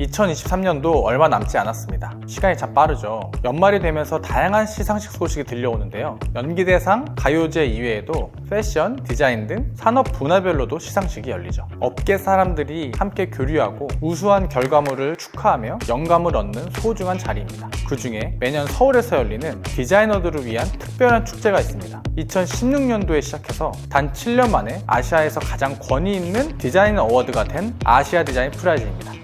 2023년도 얼마 남지 않았습니다. 시간이 참 빠르죠. 연말이 되면서 다양한 시상식 소식이 들려오는데요. 연기대상, 가요제 이외에도 패션, 디자인 등 산업 분야별로도 시상식이 열리죠. 업계 사람들이 함께 교류하고 우수한 결과물을 축하하며 영감을 얻는 소중한 자리입니다. 그 중에 매년 서울에서 열리는 디자이너들을 위한 특별한 축제가 있습니다. 2016년도에 시작해서 단 7년 만에 아시아에서 가장 권위 있는 디자인 어워드가 된 아시아 디자인 프라이즈입니다.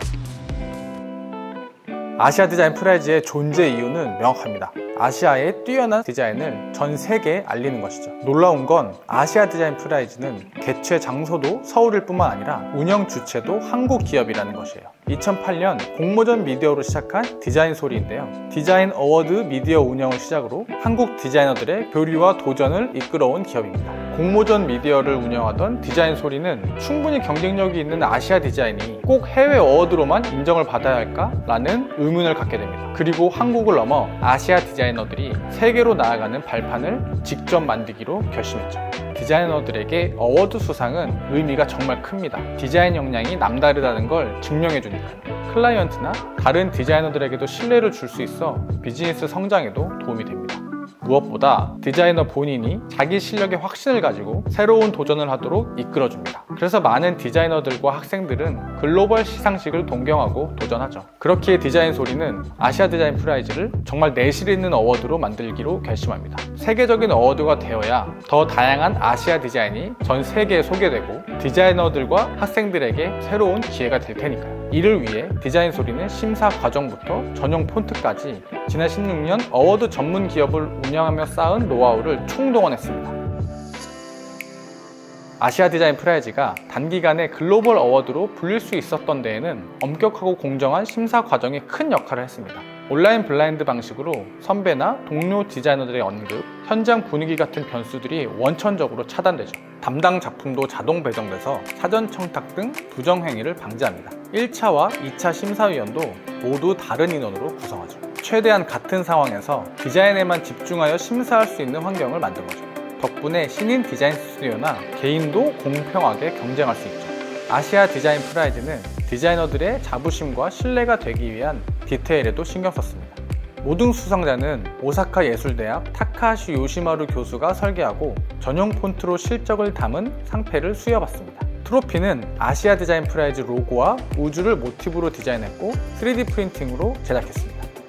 아시아 디자인 프라이즈의 존재 이유는 명확합니다. 아시아의 뛰어난 디자인을 전 세계에 알리는 것이죠. 놀라운 건 아시아 디자인 프라이즈는 개최 장소도 서울일 뿐만 아니라 운영 주체도 한국 기업이라는 것이에요. 2008년 공모전 미디어로 시작한 디자인 소리인데요. 디자인 어워드 미디어 운영을 시작으로 한국 디자이너들의 교류와 도전을 이끌어온 기업입니다. 공모전 미디어를 운영하던 디자인 소리는 충분히 경쟁력이 있는 아시아 디자인이 꼭 해외 어워드로만 인정을 받아야 할까 라는 의문을 갖게 됩니다. 그리고 한국을 넘어 아시아 디자이너들이 세계로 나아가는 발판을 직접 만들기로 결심했죠. 디자이너들에게 어워드 수상은 의미가 정말 큽니다. 디자인 역량이 남다르다는 걸 증명해 주니까요. 클라이언트나 다른 디자이너들에게도 신뢰를 줄 수 있어 비즈니스 성장에도 도움이 됩니다. 무엇보다 디자이너 본인이 자기 실력의 확신을 가지고 새로운 도전을 하도록 이끌어줍니다. 그래서 많은 디자이너들과 학생들은 글로벌 시상식을 동경하고 도전하죠. 그렇기에 디자인 소리는 아시아 디자인 프라이즈를 정말 내실 있는 어워드로 만들기로 결심합니다. 세계적인 어워드가 되어야 더 다양한 아시아 디자인이 전 세계에 소개되고 디자이너들과 학생들에게 새로운 기회가 될 테니까요. 이를 위해 디자인 소리는 심사 과정부터 전용 폰트까지 지난 16년 어워드 전문 기업을 운영하며 쌓은 노하우를 총동원했습니다. 아시아 디자인 프라이즈가 단기간에 글로벌 어워드로 불릴 수 있었던 데에는 엄격하고 공정한 심사 과정이 큰 역할을 했습니다. 온라인 블라인드 방식으로 선배나 동료 디자이너들의 언급, 현장 분위기 같은 변수들이 원천적으로 차단되죠. 담당 작품도 자동 배정돼서 사전 청탁 등 부정 행위를 방지합니다. 1차와 2차 심사위원도 모두 다른 인원으로 구성하죠. 최대한 같은 상황에서 디자인에만 집중하여 심사할 수 있는 환경을 거죠. 덕분에 신인 디자인 스튜디오나 개인도 공평하게 경쟁할 수 있죠. 아시아 디자인 프라이즈는 디자이너들의 자부심과 신뢰가 되기 위한 디테일에도 신경 썼습니다. 모든 수상자는 오사카 예술대학 타카시 요시마루 교수가 설계하고 전용 폰트로 실적을 담은 상패를 수여받습니다. 트로피는 아시아 디자인 프라이즈 로고와 우주를 모티브로 디자인했고 3D 프린팅으로 제작했습니다.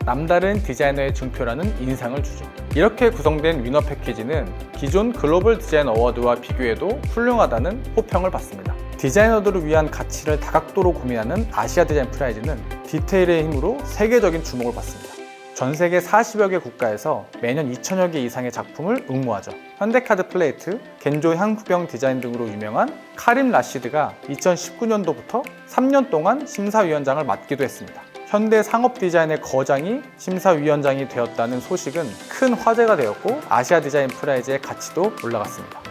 남다른 디자이너의 증표라는 인상을 주죠. 이렇게 구성된 위너 패키지는 기존 글로벌 디자인 어워드와 비교해도 훌륭하다는 호평을 받습니다. 디자이너들을 위한 가치를 다각도로 고민하는 아시아 디자인 프라이즈는 디테일의 힘으로 세계적인 주목을 받습니다. 전 세계 40여 개 국가에서 매년 2천여 개 이상의 작품을 응모하죠. 현대카드 플레이트, 겐조 향후병 디자인 등으로 유명한 카림 라시드가 2019년도부터 3년 동안 심사위원장을 맡기도 했습니다. 현대 상업 디자인의 거장이 심사위원장이 되었다는 소식은 큰 화제가 되었고 아시아 디자인 프라이즈의 가치도 올라갔습니다.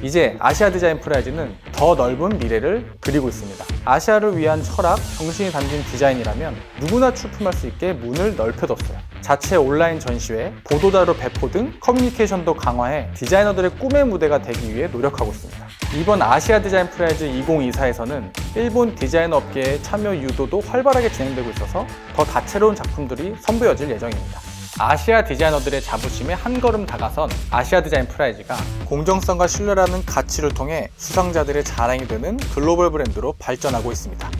이제 아시아 디자인 프라이즈는 더 넓은 미래를 그리고 있습니다. 아시아를 위한 철학, 정신이 담긴 디자인이라면 누구나 출품할 수 있게 문을 넓혀뒀어요. 자체 온라인 전시회, 보도자료 배포 등 커뮤니케이션도 강화해 디자이너들의 꿈의 무대가 되기 위해 노력하고 있습니다. 이번 아시아 디자인 프라이즈 2024에서는 일본 디자이너 업계의 참여 유도도 활발하게 진행되고 있어서 더 다채로운 작품들이 선보여질 예정입니다. 아시아 디자이너들의 자부심에 한 걸음 다가선 아시아 디자인 프라이즈가 공정성과 신뢰라는 가치를 통해 수상자들의 자랑이 되는 글로벌 브랜드로 발전하고 있습니다.